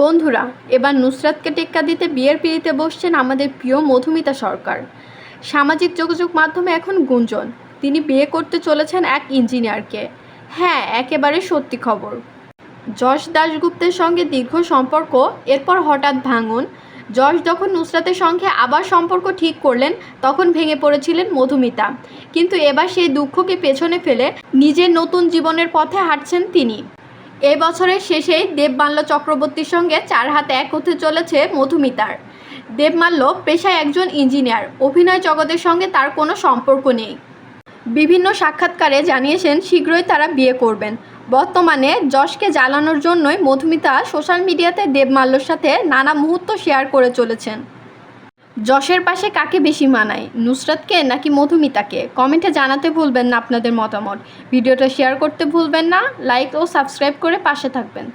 বন্ধুরা, এবার নুসরাতকে টেক্কা দিতে বিয়ের পিড়িতে বসছেন আমাদের প্রিয় মধুমিতা সরকার। সামাজিক যোগাযোগ মাধ্যমে এখন গুঞ্জন, তিনি বিয়ে করতে চলেছেন এক ইঞ্জিনিয়ারকে। হ্যাঁ একেবারে সত্যি খবর। যশ দাশগুপ্তের সঙ্গে দীর্ঘ সম্পর্ক, এরপর হঠাৎ ভাঙন। যশ যখন নুসরাতের সঙ্গে আবার সম্পর্ক ঠিক করলেন, তখন ভেঙে পড়েছিলেন মধুমিতা। কিন্তু এবার সেই দুঃখকে পেছনে ফেলে নিজের নতুন জীবনের পথে হাঁটছেন তিনি। এই বছরের শেষেই দেবমাল্য চক্রবর্তীর সঙ্গে চার হাতে এক হতে চলেছে মধুমিতার। দেবমাল্য পেশায় একজন ইঞ্জিনিয়ার, অভিনয় জগতের সঙ্গে তার কোনো সম্পর্ক নেই। বিভিন্ন সাক্ষাৎকারে জানিয়েছেন, শীঘ্রই তারা বিয়ে করবেন। বর্তমানে যশকে জ্বালানোর জন্যই মধুমিতা সোশ্যাল মিডিয়াতে দেবমাল্যর সাথে নানা মুহূর্ত শেয়ার করে চলেছেন। যশের পাশে কাকে বেশি মানায়, নুসরাতকে নাকি মধুমিতাকে? কমেন্টে জানাতে ভুলবেন না আপনাদের মতামত। ভিডিওটা শেয়ার করতে ভুলবেন না, লাইক ও সাবস্ক্রাইব করে পাশে থাকবেন।